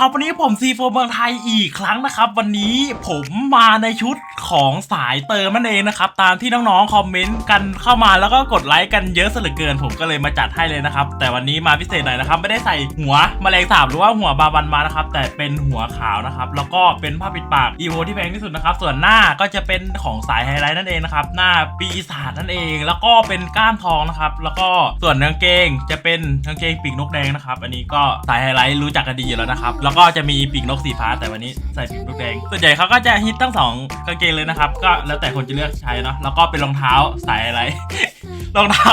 ครับวันนี้ผมซีโฟเมืองไทยอีกครั้งนะครับ วันนี้ผมมาในชุดของสายเติมนั่นเองนะครับ ตามที่น้องๆคอมเมนต์กันเข้ามาแล้วก็กดไลค์กันเยอะซะเหลือเกิน ผมก็เลยมาจัดให้เลยนะครับ แต่วันนี้มาพิเศษหน่อยนะครับ ไม่ได้ใส่หัวแมลงสาบหรือว่าหัวบาบันมานะครับ แต่เป็นหัวขาวนะครับ แล้วก็เป็นผ้าปิดปากอีโวที่แพงที่สุดนะครับ ส่วนหน้าก็จะเป็นของสายไฮไลท์นั่นเองนะครับ หน้าปีศาจนั่นเอง แล้วก็เป็นก้านทองนะครับ แล้วก็ส่วนกางเกงจะเป็นกางเกงปีกนกแดงนะครับ อันนี้ก็สายไฮไลท์รู้จักกันดีอยู่แล้วนะครับแล้วก็จะมีปีกนกสีฟ้าแต่วันนี้ใส่ปีกนกแดงส่วนใหญ่เขาก็จะฮิตทั้งสองกางเกงเลยนะครับ ก็แล้วแต่คนจะเลือกใช้เนาะแล้วก็เป็นรองเท้าสายอะไร รองเท้า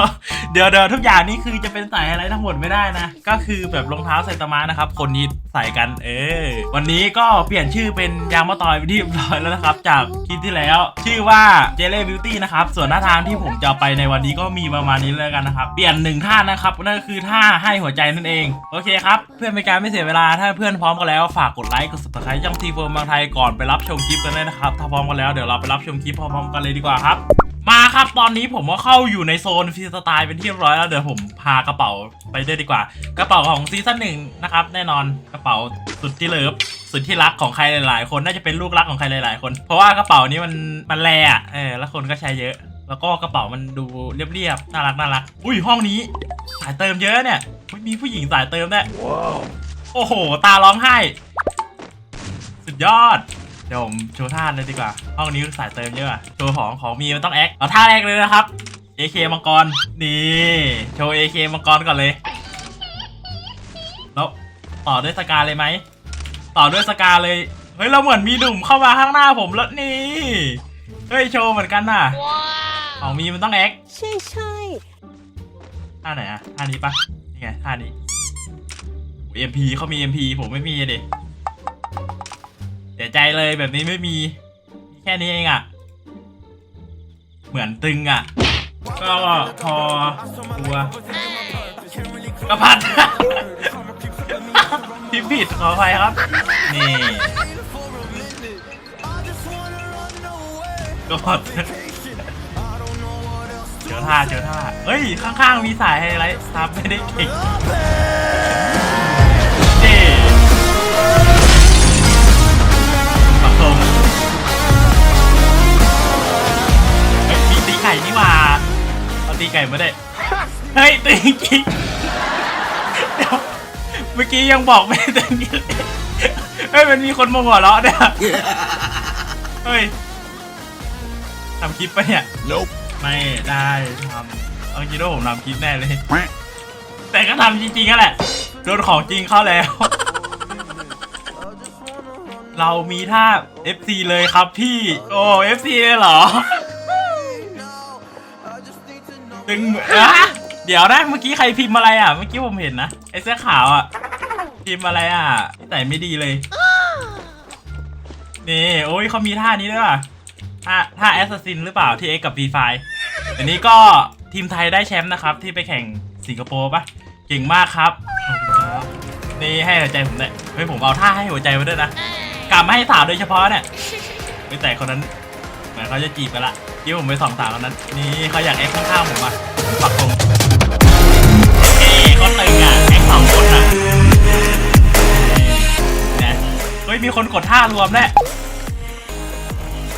เดี๋ยวเดี๋ยวทุกอย่างนี่คือจะเป็นใสายอะไรทั้งหมดไม่ได้นะ ก็คือแบบรองเท้าไซตามะนะครับ คนฮิตใส่กัน เออ วันนี้ก็เปลี่ยนชื่อเป็นยางมะตอยไปที่เรียบร้อยแล้วนะครับ จากคลิปที่แล้ว ชื่อว่าเจเล่บิวตี้นะครับ ส่วนหน้าทางที่ผมจะไปในวันนี้ก็มีประมาณนี้แล้วกันนะครับ เปลี่ยนหนึ่งท่านะครับนั่นก็คือท่าให้หัวใจนั่นเอง โอเคครับ เพื่อเป็นการไม่เสียเวลา ถ้าเพื่อนพร้อมกันแล้วฝากกดไลค์ กด subscribe ช่องทีโฟมบางไทยก่อนไปรับชมคลิปกันเลยนะครับ ถ้าพร้อมกันแล้วเดี๋ยวเราไปรับชมคลิปพร้อมๆกันเลยดีกว่าครับ มาครับตอนนี้ผมก็เข้าอยู่ในโซนฟรีสไตล์เป็นที่เรียบร้อยแล้วเดี๋ยวผมพากระเป๋าไปด้วยดีกว่า กระเป๋าของซีซั่นหนึ่งนะครับ แน่นอนกระเป๋าสุดที่เลิฟสุดที่รักของใครหลาย ๆ คนน่าจะเป็นลูกรักของใครหลาย ๆ คน เพราะว่ากระเป๋านี้มันมันแรอะเออแล้วคนก็ใช้เยอะ แล้วก็กระเป๋ามันดูเรียบ ๆ น่ารักน่ารักอุ้ยห้องนี้สายเติมเยอะเนี่ยมีผู้หญิงสายเติมด้วยโอ้โห ตาร้องไห้ สุดยอด ดี๋ยวผมโชว์ท่าเลยดีกว่า ห้องนี้สายเติมเยอะโชว์ของของมีมันต้องแอคเอาท่าแรกเลยนะครับ AK มังกร นี่ โชว์ AK มังกรก่อนเลย แล้วต่อด้วยสกาเลยไหม ต่อด้วยสกาเลย เฮ้ย เราเหมือนมีหนุ่มเข้ามาข้างหน้าผมแล้วนี่ เฮ้ย โชว์เหมือนกันน่ะ ของมีมันต้องแอค ใช่ใช่ท่าไหนอะท่านี้ปะนี่ไงท่านี้ MP เขามี MP ผมไม่มีอะดิ เสียใจเลยแบบนี้ไม่มี แค่นี้เองอะเหมือนตึงอะก็พอตัวกระพัดพิมพ์ผิดขออภัยครับ นี่ก็พอเจอท่าเจอท่าเฮ้ย ข้างๆมีสายไฮไลท์ซับไม่ได้เก่ง ตีไก่มาได้ เฮ้ยตีจริงเดี๋ยวเมื่อกี้ยังบอกไม่ตึงอยู่เลยเฮ้ยมันมีคนมาหัวเราะเนี่ยเฮ้ยทำคลิปปะเนี่ย Nope. ไม่ได้ทำเอาคิดว่าผมทำคลิปแน่เลย แต่ก็ทำจริงๆก็แหละ โดนของจริงเข้าแล้ว เรามีท่า FC เลยครับพี่ โอ้ FC เลยเหรอ ตึงเหมือนอะเดี๋ยวนะเมื่อกี้ใครพิมพ์อะไรอะ เมื่อกี้ผมเห็นนะไอ้เสื้อขาวอะ พิมพ์อะไรอะแต่ไม่ดีเลย นี่โอ้ยเขามีท่านี้ด้วยว่ะท่าท่าแอสซัสซินหรือเปล่าที่เอ็กกับฟรีไฟอันนี้ก็ทีมไทยได้แชมป์นะครับ ที่ไปแข่งสิงคโปร์ปะเก่งมากครับ นี่ให้หัวใจผมด้วยเฮ้ยผมเอาท่าให้หัวใจมาด้วยนะกลับมาให้สาวโดยเฉพาะเนี่ยไม่แต่คนนั้น เหมือนเขาจะจีบกันละที่ผมไปสองสาวคนนั้นนี่เขาอยากแอคข้างๆผมอะปักตรงเอ้เขาตึงอะแอคสองคนอะนี่นะเฮ้ยมีคนกดท่ารวมด้วย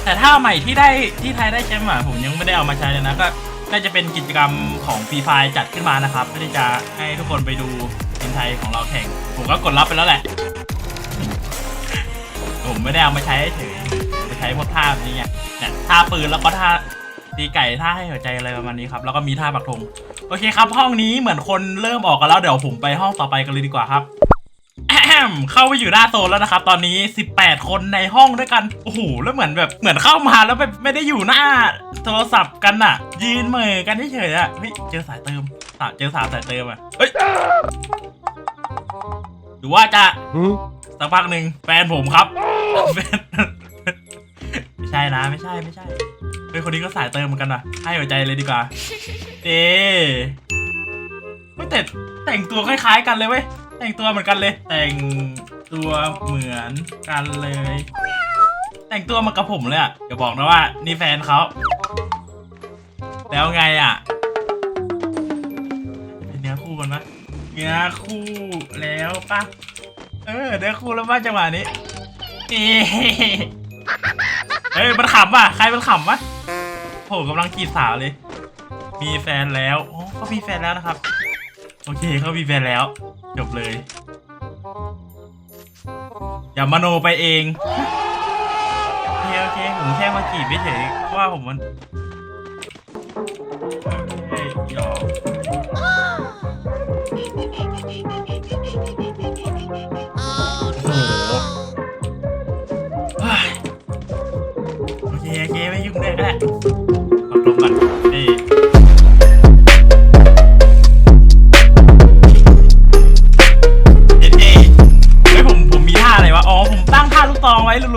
แต่ถ้าใหม่ที่ได้ที่ไทยได้แชมป์อะผมยังไม่ได้เอามาใช้เลยนะก็น่าจะเป็นกิจกรรมของฟรีไฟจัดขึ้นมานะครับเพื่อที่จะให้ทุกคนไปดูทีมไทยของเราแข่ง ผมก็กดรับไปแล้วแหละ ผมไม่ได้เอามาใช้เฉยไปใช้พวกท่าแบบนี้ไง เนี่ยท่าปืนแล้วก็ท่าตีไก่ท่าให้หัวใจอะไรประมาณนี้ครับ แล้วก็มีท่าปักธงโอเคครับ ห้องนี้เหมือนคนเริ่มออกกันแล้วเดี๋ยวผมไปห้องต่อไปกันเลยดีกว่าครับแอมเข้าไปอยู่หน้าโซนแล้วนะครับ ตอนนี้ 18 คนในห้องด้วยกัน โอ้โห แล้วเหมือนแบบ เหมือนเข้ามาแล้วแบบไม่ได้อยู่หน้าโทรศัพท์กันอะยืนเหมือกันเฉยๆอะเฮ้ย เจอสายเติมสาเจอสาวสายเติมอะเฮ้ย หรือว่าจะ Huh? สักพักหนึ่งแฟนผมครับแฟนไม่ใช่นะไม่ใช่ไม่ใช่เฮ้ยคนนี้ก็สายเติมเหมือนกันว่ะให้หัวใจเลยดีกว่าเอ๊เฮ้ยแต่แต่งตัวคล้ายๆกันเลยเว้ยแต่งตัวเหมือนกันเลย แต่งตัวเหมือนกันเลย แต่งตัวมากับผมเลยอะอย่าบอกนะว่า นี่แฟนเขาแล้วไงอะเป็นเนื้อคู่กันปะเนื้อคู่แล้วปะเออเดี๋ยวคู่แล้วบ้างจังหวะนี้ เอ๊ะเฮ้ยมันขำอะใครมันขำวะโหกำลังจีบสาวเลย มีแฟนแล้วอ๋อเขามีแฟนแล้วนะครับ โอเคเขามีแฟนแล้ว จบเลย อย่ามโนไปเองโอเคโอเคผมแค่มาจีบเฉยๆเพราะว่าผมมันโอเคหยอก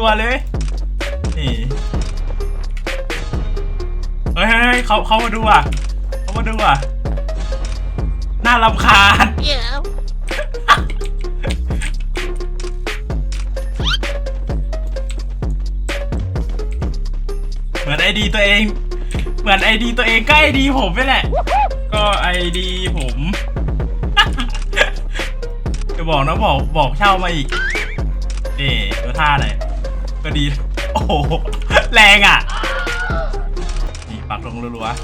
ว้รัวๆเลยนี่เฮ้ยเฮ้ยเฮ้ยเขาเขามาดูอะเขามาดูอะน่ารำคาญ Yeah. เหมือนไอดีตัวเอง เหมือนไอดีตัวเองก็ไอดีผมไปแหละ ก็ไอดีผมจะบอกนะบอกบอกเช่ามาอีกนี่ตัวท่าหน่อย ก็ดี โอ้โห แรงอะ นี่ปักลงรัวๆ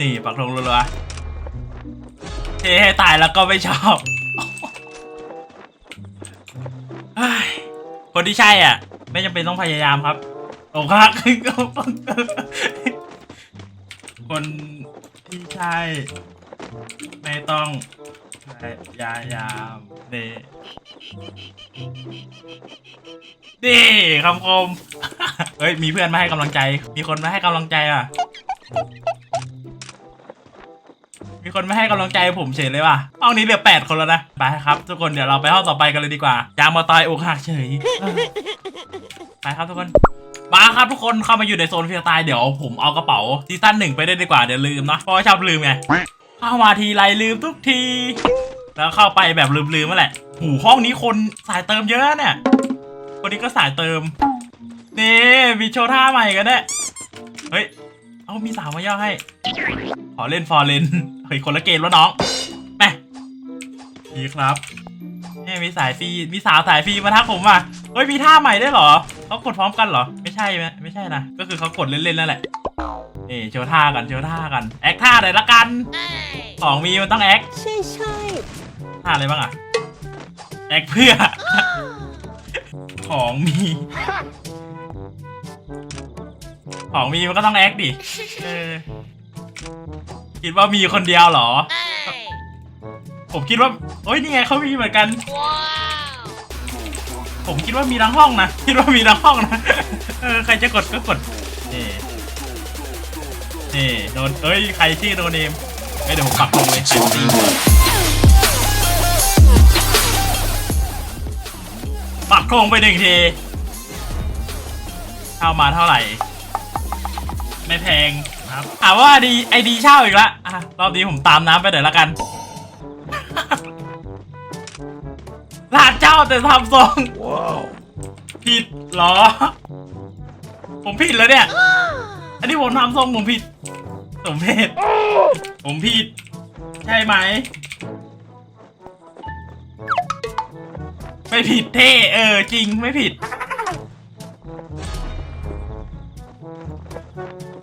นี่ปักลงรัวๆเทให้ตายแล้วก็ไม่ชอบคนที่ใช่อะ ไม่จำเป็นต้องพยายามครับโอ้ครับคนที่ใช่ ไม่ต้อง ยายามนี่นี่คำคม เฮ้ย มีเพื่อนมาให้กำลังใจ มีคนมาให้กำลังใจอะ มีคนมาให้กำลังใจผมเฉยเลยว่ะห้องนี้เหลือแปดคนแล้วนะ ไปครับ ทุกคนเดี๋ยวเราไปห้องต่อไปกันเลยดีกว่า ยางมาตายอกหักเฉย ไปครับทุกคนมาครับทุกคนเข้ามาอยู่ในโซนฟรีสไตล์เดี๋ยวผมเอากระเป๋าซีซั่นหนึ่งไปได้ดีกว่าเดี๋ยวลืมนะเพราะว่าชอบลืมไง เข้ามาทีไรลืมทุกที แล้วเข้าไปแบบลืมๆนั่นแหละหูห้องนี้คนสายเติมเยอะเนี่ย คนนี้ก็สายเติม นี่มีโชว์ท่าใหม่กันเนี่ยเฮ้ย เอามีสาวมาย่อให้ ขอเล่นฟอร์เรนเฮ้ยคนละเกมแล้วน้องแม่ดีครับนี่มีสายฟรีมีสาวสายฟรีมาทักผมว่ะเฮ้ยมีท่าใหม่ได้วยเหรอเขากดพร้อมกันเหรอ ไม่ใช่ไหมไม่ใช่นะ ก็คือเขากดเล่นๆนั่นแหละ นี่โชว์ท่ากันโชว์ท่ากัน แอคท่าหน่อยละกัน Hey. ของมีมันต้องแอคใช่ใช่ท่าอะไรบ้างอะแอคเพื่อ ของมี ของมีมันก็ต้องแอคดิเออคิดว่ามีคนเดียวเหรอ Hey. ผมคิดว่าโอ้ยนี่ไงเขามีเหมือนกัน Wow. ผมคิดว่ามีทั้งห้องนะ คิดว่ามีทั้งห้องนะ เออใครจะกดก็กดนี่ นี่โดนเอ้ยใครชื่อโดนเนมเอ้ยเดี๋ยวผมปักลงเลยใครตีปักลงไปหนึ่งทีเข้ามาเท่าไหร่ ไม่แพงครับถามว่าดีไอดีเช่าอีกละอะรอบนี้ผมตามน้ำไปเดี๋ยวละกันลาดเจ้าแต่ทำทรงผิดเหรอ ผมผิดแล้วเนี่ย อันนี้ผมทำทรงผมผิดผมเพศผมผิด ใช่ไหม ไม่ผิดเท่เออ จริงไม่ผิด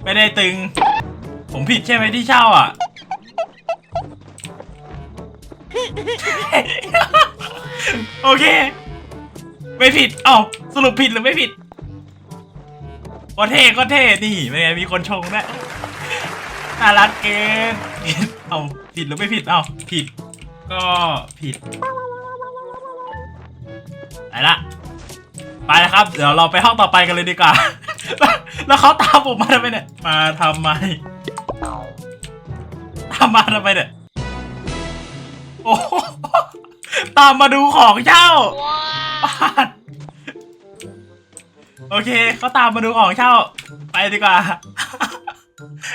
ไม่ได้ตึง ผมผิดใช่ไหมที่เช่าอะ โอเค ไม่ผิดเอ้าสรุปผิดหรือไม่ผิด ก็เท่ก็เท่นี่เป็นไงมีคนชงด้วยน่ารักเกินเอาผิดหรือไม่ผิดเอ้าผิด ก็ผิดไปละไปแล้วครับ เดี๋ยวเราไปห้องต่อไปกันเลยดีกว่า แล้วเขาตามผมมาทำไมเนี่ย มาทำไมตามมาทำไมเนี่ย โอ้โหตามมาดูของเช่า Wow. โอเคเขาตามมาดูของเช่าไปดีกว่า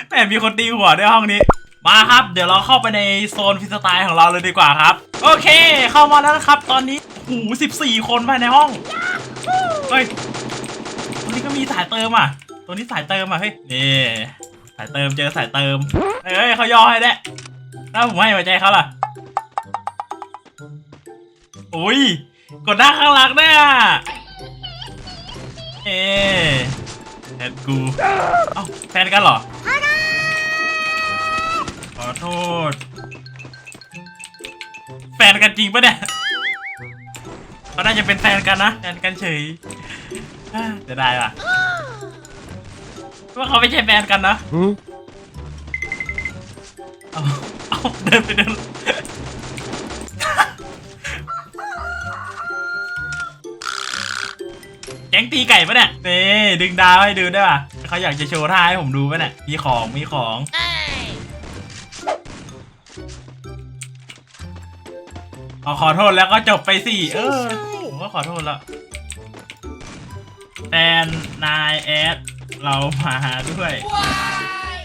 แหมมีคนตีหัวด้วยห้องนี้ มาครับ เดี๋ยวเราเข้าไปในโซนฟิสไตล์ของเราเลยดีกว่าครับ โอเค เข้ามาแล้วนะครับ ตอนนี้หูสิบสี่คนภายในห้องเฮ้ยตัวนี้ก็มีสายเติมอะ ตัวนี้สายเติมอะเฮ้ยนี่สายเติมเจอสายเติมเฮ้ยเขาย่อให้แด้ถ้าผมให้หัวใจเขาล่ะโอ้ยกดหน้าข้างหลังเนี่ย เอ๊แฟนกู เอ้าแฟนกันเหรอ ขอโทษ แฟนกันจริงปะเนี่ยเขาน่าจะเป็นแฟนกันนะ แฟนกันเฉยอ่าจะได้ปะว่าเขาไม่ใช่แฟนกันนะเอาเอาเดินไปเดิน ตีไก่ปะเนี่ยนี่ดึงดาวให้ดูได้ป่ะเขาอยากจะโชว์ท่าให้ผมดูปะเนี่ยมีของมีของ Hey! ขอขอโทษแล้วก็จบไปสิเออผมก็ขอโทษแล้วแฟนนายแอดเรามาด้วย Why?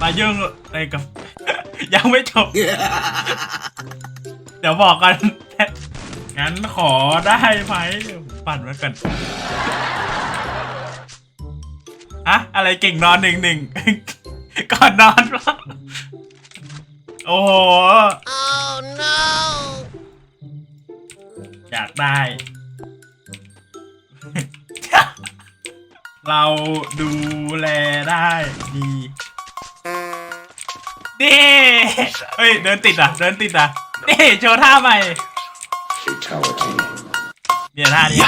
มายุ่งอะไรกับ ยังไม่จบ เดี๋ยวบอกกันงั้นขอได้ไหม ปั่นไว้ก่อนอะอะไรเก่งนอนหนึ่งหนึ่งก่อนนอนวะโอ้โห Oh no! อยากได้ เราดูแลได้ดีนี่เฮ้ย เดินติดอะ เดินติดอะนี่โชว์ท่าใหม่ Fatality. เนี่ยท่านี้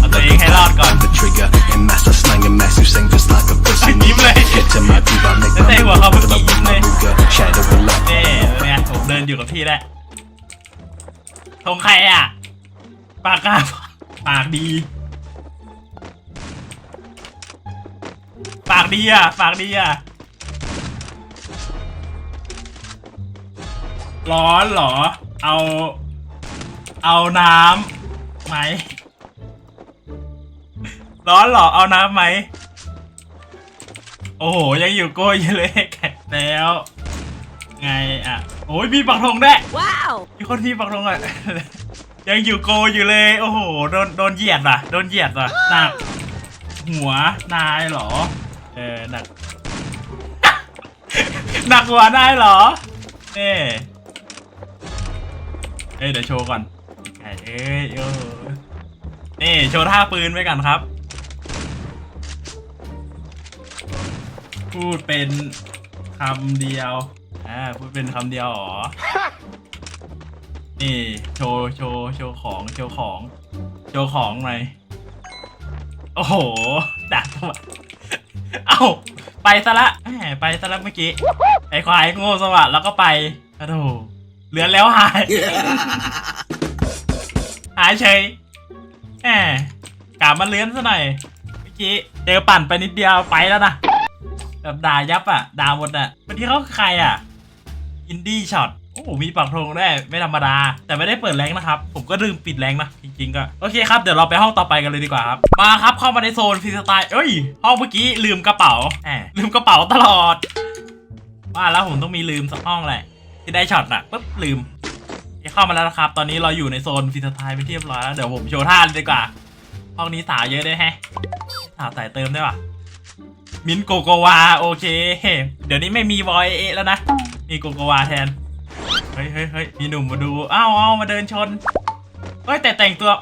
เอาตัวเองให้รอดก่อน the trigger and master slang and massive sing just like a pussy ยิ้มเลย Get to my groove, I make แล้ว my ใส่หัว move, เขาเมื่อ fill กี้ up ยิ้ with มเลย my Ruger, shadow will up นี่เป็นไงผมเดินอยู่กับพี่แล้วทงใครอะ ปากกาปากดี ปากดีอะ ปากดีอะ ร้อนเหรอ เอา เอาน้ำไหม ร้อนเหรอเอาน้ำไหม โอ้โห ยังอยู่โก้อยู่เลยแกะแล้ว ไงอะ โอ้ยมีปักธงด้วย Wow! มีคนมีปักธงอะ ยังอยู่โกอยู่เลย โอ้โห โดนโดนเหยียดอะ โดนเหยียดอะหนัก หัวนายเหรอ เออหนัก หนักหัวนายเหรอเน่เอ้ยเดี๋ยวโชว์ก่อน ไอ้เอ้ยเออนี่โชว์ท่าปืนไว้กันครับ พูดเป็นคำเดียว อ่า พูดเป็นคำเดียวเหรอ นี่โชว์โชว์โชว์ของโชว์ของ โชว์ของหน่อยโอ้โหดักทำไมเอ้า ไปซะละไปซะละเมื่อกี้ ไอ้ควายโง่สวัสดแล้วก็ไปโอ้โหเหลือแล้วหาย หายเฉยแหมกลับมาเลื้อนซะหน่อยเมื่อกี้เจอปั่นไปนิดเดียวไปแล้วนะแบบด่ายับอะด่าหมดอะวันที่เขาใครอะอินดี้ช็อตโอ้โหมีปักธงได้ไม่ธรรมดา แต่ไม่ได้เปิดแรงนะครับ ผมก็ลืมปิดแรงนะ จริงๆก็ โอเคครับ เดี๋ยวเราไปห้องต่อไปกันเลยดีกว่าครับ มาครับเข้ามาในโซนฟรีสไตล์เอ้ย ห้องเมื่อกี้ลืมกระเป๋าแหมลืมกระเป๋าตลอดว่าแล้วผมต้องมีลืมสักห้องแหละที่ได้ช็อตน่ะปุ๊บลืม เคเข้ามาแล้วนะครับ ตอนนี้เราอยู่ในโซนฟรีสไตล์เป็นที่เรียบร้อยแล้ว เดี๋ยวผมโชว์ท่าเลยดีกว่า ห้องนี้สาวเยอะด้วยแฮะสาวสายเติมได้ปะมินโกโกวาโอเค เดี๋ยวนี้ไม่มีวอยเอะแล้วนะ มีโกโกวาแทน เฮ้ยเฮ้ยเฮ้ยมีหนุ่มมาดู อ้าวอ้าวมาเดินชน เฮ้ย แต่แต่งตัว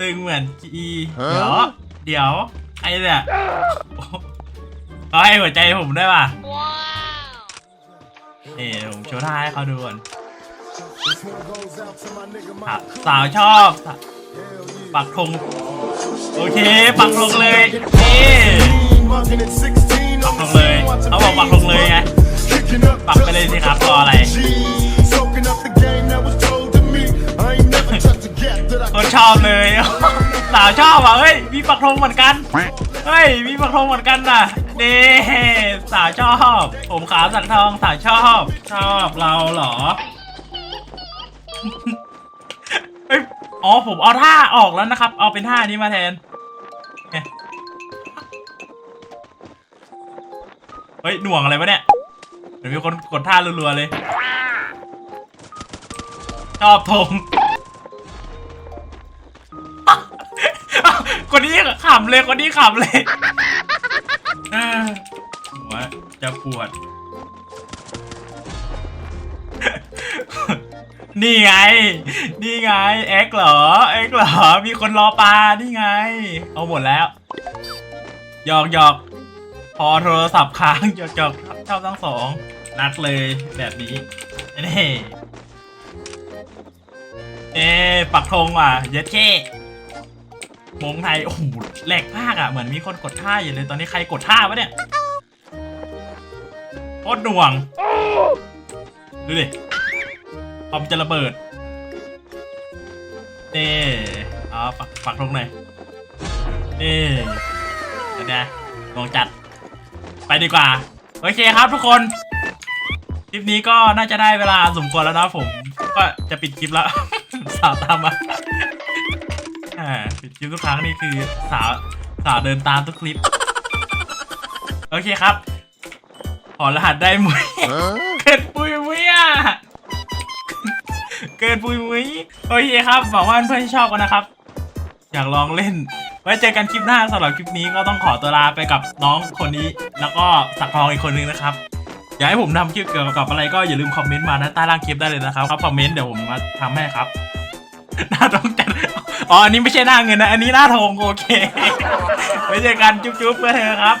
ตึงเหมือนจีเดี๋ยว เดี๋ยวใครเนี่ยโอ้โหเขาให้หัวใจผมได้ป่ะ Wow! นี่เดี๋ยวผมโชว์ท่าให้เขาดูก่อน อะสาวชอบ ปักธงโอเค ปักธงเลยนี่ปักธงเลยเขาบอกปักธงเลยไงปักไปเลยสิครับรออะไรคนชอบเลยสาวชอบอะเฮ้ยมีปักธงเหมือนกันเฮ้ยมีปักธงเหมือนกันน่ะนี่สาวชอบ ผมขาวสักทองสาวชอบ ชอบเราเหรอ เฮ้ยอ๋อผมเอาท่าออกแล้วนะครับ เอาเป็นท่านี้มาแทนเฮ้ยหน่วงอะไรวะเนี่ยเดี๋ยวมีคนกดท่ารัวๆเลย ชอบธงคนนี้ขำเลยคนนี้ขำเลยเออหัวจะปวด นี่ไง นี่ไงเอ็กเหรอเอ็กเหรอ มีคนรอปลา นี่ไง เอาหมดแล้ว หยอกหยอกพอโทรศัพท์ค้างหยอกหยอกชอบทั้งสอง นัดเลยแบบนี้นี่เอ๊ปักธงว่ะ เย็ดเค้มงไทย โอ้โหแหลกมากอะ เหมือนมีคนกดท่าอยู่เลย ตอนนี้ใครกดท่าวะเนี่ยโคตรหน่วง ดูดิ อมจะระเบิดเน่เอาปักปักตรงไหนอยนี่เดี๋ยวนะลองจัด ไปดีกว่า โอเคครับทุกคน คลิปนี้ก็น่าจะได้เวลาสมควรแล้วนะผม ก็จะปิดคลิปแล้ว สาวตามมาอ่าปิดคลิปทุกครั้งนี่คือสาวสาวเดินตามทุกคลิป โอเคครับ ขอรหัสได้ไหมเกิดปุยมุยอะเกินปุยมุยโอเคครับหวังว่าเพื่อนๆชอบกันนะครับ อยากลองเล่น ไว้เจอกันคลิปหน้าสำหรับคลิปนี้ก็ต้องขอตัวลาไปกับน้องคนนี้ แล้วก็สักทองอีกคนนึงนะครับ อยากให้ผมทำคลิปเกี่ยวกับอะไรก็อย่าลืมคอมเมนต์มาด้านใต้ล่างคลิปได้เลยนะครับครับคอมเมนต์เดี๋ยวผมมาทำให้ครับ หน้าทองจัดอ๋ออันนี้ไม่ใช่หน้าเงินนะ อันนี้หน้าทองโอเคไว้เจอกันจุ๊บๆเพื่อนเธอครับ